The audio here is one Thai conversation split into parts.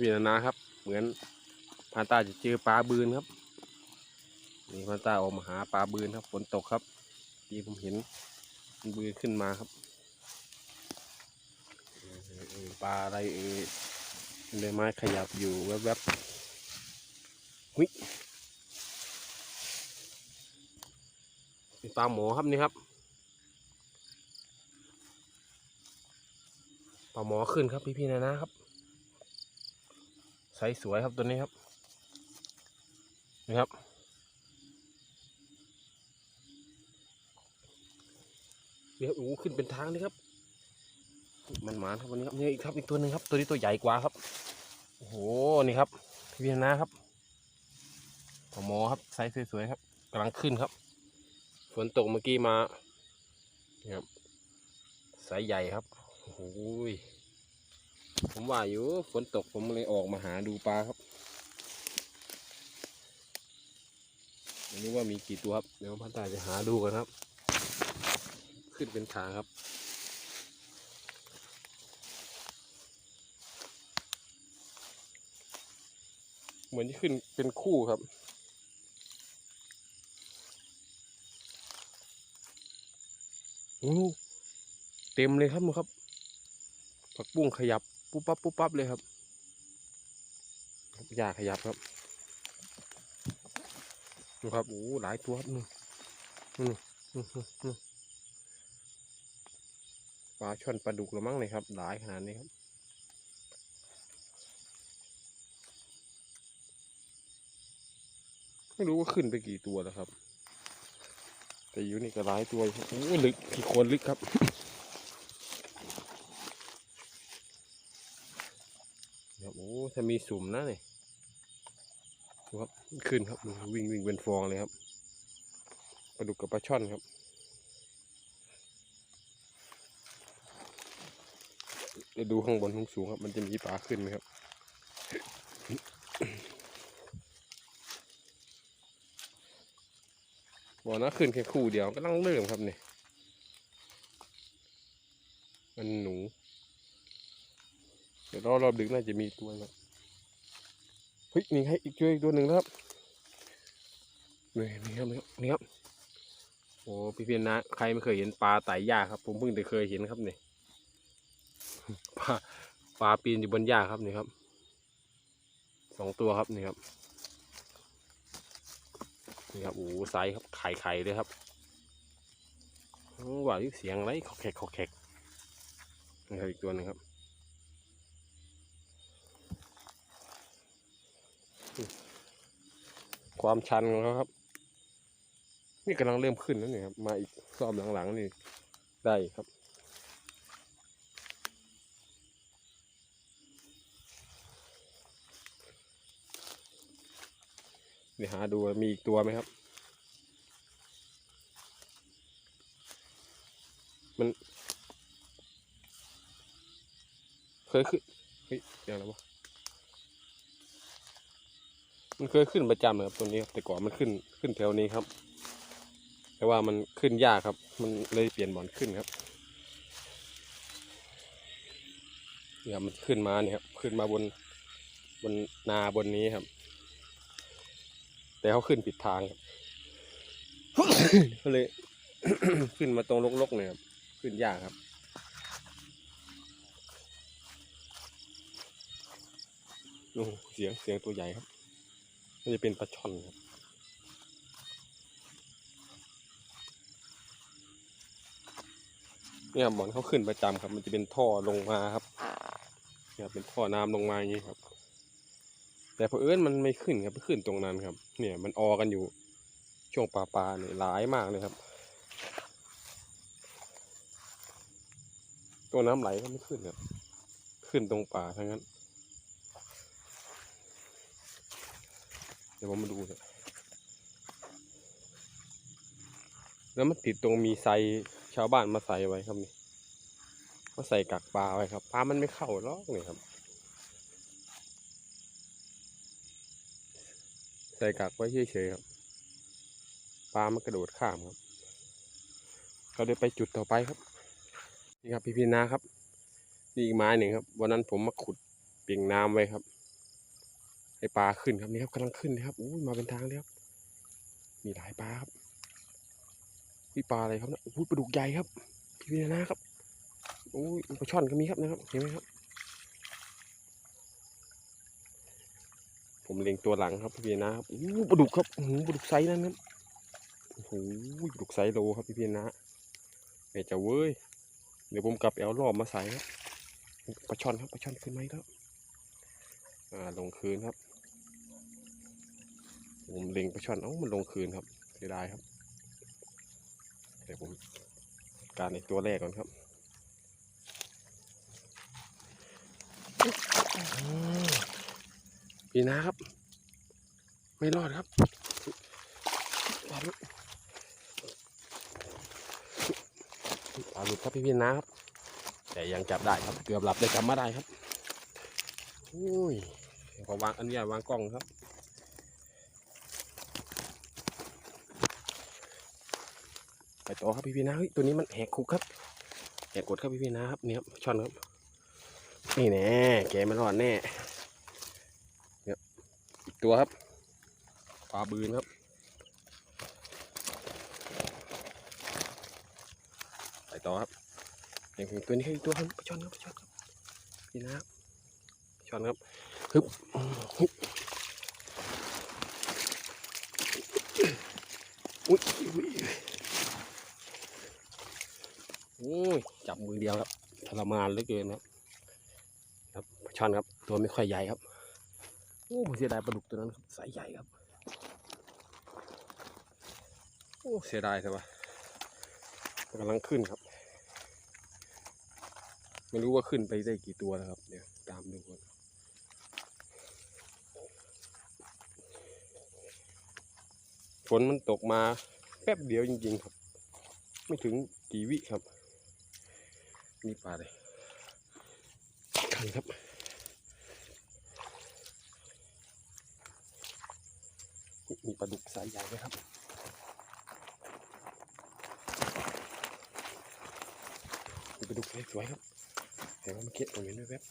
พี่นานาครับ เหมือนพานตาจะเจอปลาบืนครับ นี่พานตาออกมาหาปลาบืนครับฝนตกครับที่ผมเห็นบืนขึ้นมาครับปลาอะไรเออใบไม้ขยับอยู่แวบๆหุยเป็นปลาหมอครับนี่ครับปลาหมอขึ้นครับพี่พี่ๆนะนะครับ ไซส์สวยครับตัวนี้ครับนี่ครับเดี๋ยวโอ้ขึ้นเป็นทางนี่ครับ มันหมานครับวันนี้ครับนี่อีกครับอีกตัวหนึ่งครับ ตัวนี้ตัวใหญ่กว่าครับโอ้โหนี่ครับพี่พี่ๆนะครับปลาหมอครับไซส์สวยๆครับกำลังขึ้นครับ ฝนตกเมื่อกี้มานี่ครับไซส์ใหญ่ครับโอ้โห ผมว่าอยู่ฝนตกผมเลยออกมาหาดูปลาครับไม่รู้ว่ามีกี่ตัวครับ เดี๋ยวพันตาจะหาดูกันครับ ขึ้นเป็นทาครับ เหมือนจะขึ้นเป็นคู่ครับโอ้เต็มเลยครับมึงครับผักบุ้งขยับ ปุ๊บปั๊บปุ๊บปั๊บเลยครับหญ้าขยับครับดูครับโอ้หลายตัวครับนู่นนู่นนู่นี่ปลาช่อนปลาดุกละมั้งเลยครับ หลายขนาดนี้ครับไม่รู้ว่าขึ้นไปกี่ตัวแล้วครับ แต่อยู่นี่ก็หลายตัวโอ้ลึกกี่คนลึกครับ ครับโอ้ถ้ามีสุ่มนะนี่ดูครับขึ้นครับวิ่งวิ่งเป็นฟองเลยครับปลาดุกกับปลาช่อนครับเดี๋ยวดูข้างบนสูงครับ มันจะมีปลาขึ้นไหมครับบอนะขึ้นแค่คู่เดียวก็ต้องเริ่มครับเนี่ยมันหนู เดี๋ยวรอรอบดึกน่าจะมีตัวครับ ฮ้ยนี่ให้อีกตัวยอีกตัวหนึ่งครับนี่นี่ครับนี่ครับโอ้พี่เพียนนะใครไม่เคยเห็นปลาไต่หญ้าครับ ผมเพิ่งจะเคยเห็นครับนี่ปลาปลาปีนอยู่บนหญ้าครับนี่ครับสองตัวครับนี่ครับนี่ครับโอ้ไซส์ครับไข่ไข่เลยครับว่าเสียงอะไรขอกแขกขอกแขกนี่ครับอีกตัวหนึ่งครับ ความชันของเขาครับ นี่กำลังเริ่มขึ้นแล้วเนี่ยครับ มาอีกรอบหลังๆนี่ได้ครับเดี๋ยวหาดูมีอีกตัวไหมครับ มัน เคยขึ้นเฮ้ยเดี๋ยวนะวะ มันเคยขึ้นประจำนะครับตัวนี้ครับแต่ก่อนมันขึ้นขึ้นแถวนี้ครับ แต่ว่ามันขึ้นยากครับ มันเลยเปลี่ยนบ่อนขึ้นครับเนี่ยมันขึ้นมาเนี่ยครับขึ้นมาบนบนนาบนนี้ครับ แต่เขาขึ้นผิดทางครับก็เลยขึ้นมาตรงลกๆเนี่ยครับขึ้นยากครับโอ้โหเสียงเสียงตัวใหญ่ครับ มันจะเป็นปลาช่อนครับเนี่ยหมอนเขาขึ้นประจำครับ มันจะเป็นท่อลงมาครับเนี่ยเป็นท่อน้ำลงมาอย่างนี้ครับ แต่พอเอิญมันไม่ขึ้นครับไม่ขึ้นตรงนั้นครับ เนี่ยมันออกันอยู่ช่วงปลาปลาเนี่ยหลายมากเลยครับ ตัวน้ำไหลก็ไม่ขึ้นครับ ขึ้นตรงป่าทั้งนั้น เดี๋ยวผมมาดูเถอะแล้วมันติดตรงมีไซชาวบ้านมาใส่ไว้ครับนี่มาใส่กักปลาไว้ครับปลามันไม่เข้าหรอกนี่ครับ ใส่กักไว้เฉยๆครับปลามันกระโดดข้ามครับเราเดี๋ยวไปจุดต่อไปครับ นี่ครับพี่พีนาครับนี่อีกไม้หนึ่งครับ วันนั้นผมมาขุดเปียงน้ำไว้ครับ ให้ปลาขึ้นครับนี่ครับกำลังขึ้นนะครับอุ้มาเป็นทางเลยครับ มีหลายปลาครับพี่ปลาอะไรครับนะอุ้ปลาดุกใหญ่ครับพี่พีนะครับอุ้ปลาช่อนก็มีครับนะครับเห็นไหมครับ ผมเล็งตัวหลังครับพี่พีนะครับอู้ปลาดุกครับโอ้ปลาดุกไซส์นั่นครับโอ้โหปลาดุกไซส์โลครับพี่พีนะแม่เจะเว้ยเดี๋ยวผมกลับไปเอารอบมาใส่ครับปลาช่อนครับปลาช่อนขึ้นไหมครับอ่าลงคืนครับ ผมเล็งปลาช่อนเอ้ามันลงคืนครับเสียดายครับเดี๋ยวผมการในตัวแรกก่อนครับอืมพี่นะครับ ไม่รอดครับปลาหลุดปลาหลุดครับพี่พี่นะครับ แต่ยังจับได้ครับ เกือบหลับได้จับมาได้ครับอุ้ยขอวางอันนี้วางกล้องครับ ไปต่อครับพี่พี่นะเฮ้ยตัวนี้มันแหกคุกครับแหกกดครับพี่พี่นะครับเนี่ยช่อนครับนี่แน่แกไม่รอดแน่เนี่ยอีกตัวครับปลาบืนครับไปต่อครับอย่างตัวนี้ครับอีกตัวครับปช่อนครับปช่อนครับพี่นะครับช่อนครับฮึบฮึบอุ้ยอุ้ย โอ้ย จับมือเดียวครับทรมานเหลือเกินครับครับช่อนครับตัวไม่ค่อยใหญ่ครับโอ้เสียดายปลาดุกตัวนั้นครับสายใหญ่ครับโอ้เสียดายแต่ว่ากำลังขึ้นครับ ไม่รู้ว่าขึ้นไปได้กี่ตัวแล้วครับเดี๋ยวตามดูก่อนฝนมันตกมาแป๊บเดียวจริงๆครับ ไม่ถึงกี่วิครับ นี่ปลาเลยคันครับมีปลาดุกสายใหญ่ด้วยครับมีปลาดุกสวยๆครับแต่ว่าเมื่อกี้ผมเห็นด้วยแวบ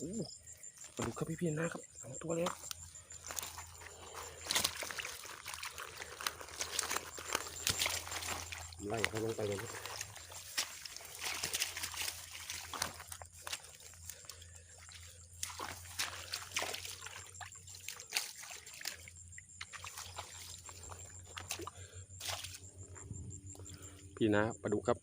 อู้ปลาดุกครับพี่พี่นะครับสองตัวแล้วไล่เขาลงไปเลย พี่นะปลาดุกครับ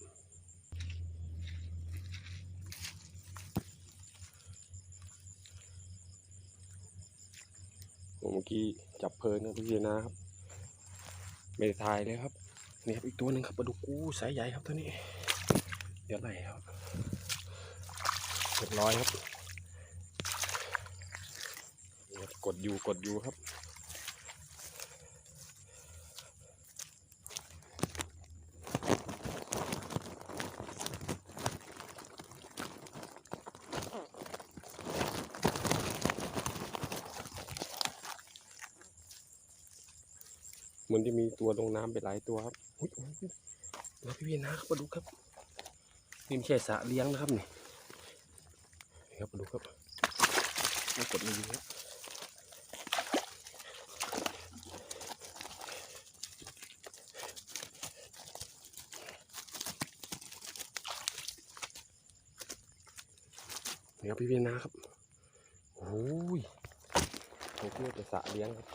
เมื่อกี้จับเพลินนะพี่นะครับ ไม่ได้ถ่ายเลยครับนี่ครับอีกตัวหนึ่งครับปลาดุกกู้สายใหญ่ครับตัวนี้ เดี๋ยวไหนครับเรียบร้อยครับนี่ครับกดอยู่กดอยู่ครับ มือนจะมีตัวลงน้ำไปหลายตัวครับอุ้ยอุ้ยวพี่พี่นะครับมาดูครับนี่ไม่ใช่สะเลี้ยงนะครับนี่นี่ครับมาดูครับมากดเลยครับนี่ครับพี่พี่นะครับโอ้ยผมคิดว่จะสะเลี้ยงครับ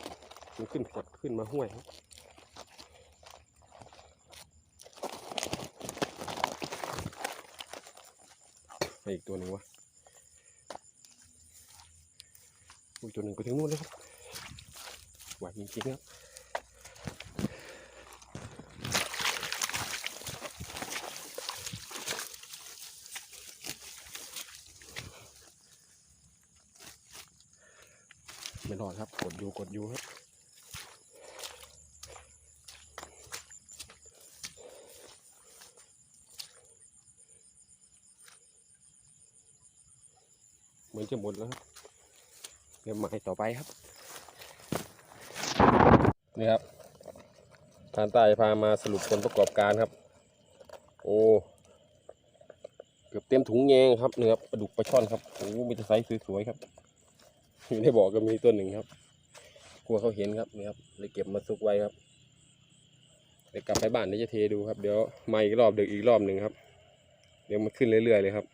มันขึ้นกดขึ้นมาห้วยครับ ไปอีกตัวหนึ่งวะอีกตัวหนึ่งไปถึงนู่นเลยครับไหวจริงๆครับไม่รอดครับ กดอยู่กดอยู่ครับ เหมือน จะหมดแล้วครับเดี๋ยวหมายต่อไปครับ นี่ครับทานใต้พามาสรุปผลประกอบการครับ โอ้เกือบเต็มถุงแยงครับเนื้อปลาดุกปลาช่อนครับโอ้มีแต่ไซส์สวยๆครับอยู่ในบ่อก็มีตัวหนึ่งครับ กลัวเขาเห็นครับนี่ครับเลยเก็บมาซุกไว้ครับเดี๋ยวกลับไปบ้านเดี๋ยวจะเทดูครับ เดี๋ยวมาอีกรอบเดึกอีกรอบหนึ่งครับ เดี๋ยวมันขึ้นเรื่อยๆเลยครับ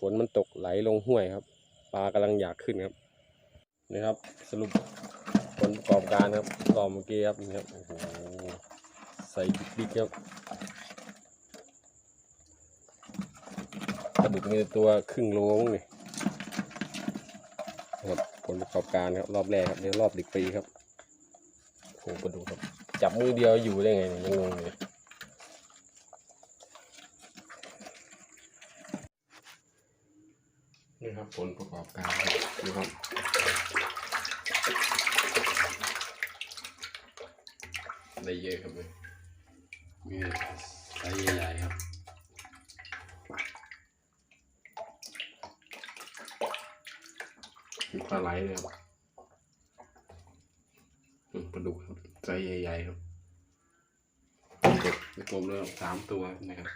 ฝนมันตกไหลลงห้วยครับ ปลากำลังอยากขึ้นครับนี่ครับ สรุปผลประกอบการครับรอเมื่อกี้ครับนี่ครับโอ้โหใส่บิ๊กๆครับปลาดุกมีตัวครึ่งโลงนี่ครับผลประกอบการครับรอบแรกครับเดี๋ยวรอบดึกไปอีกครับโอ้โหปลาดุกครับ จับมือเดียวอยู่ได้ไงเนี่ยยังงงเลยนี่ครับ ผลประกอบการนี่ครับได้เยอะครับเลยมีไซส์ใหญ่ๆครับมีปลาไหลเลยครับปลาดุกครับไซส์ใหญ่ๆครับกบกลมเลยสามตัวนะครับ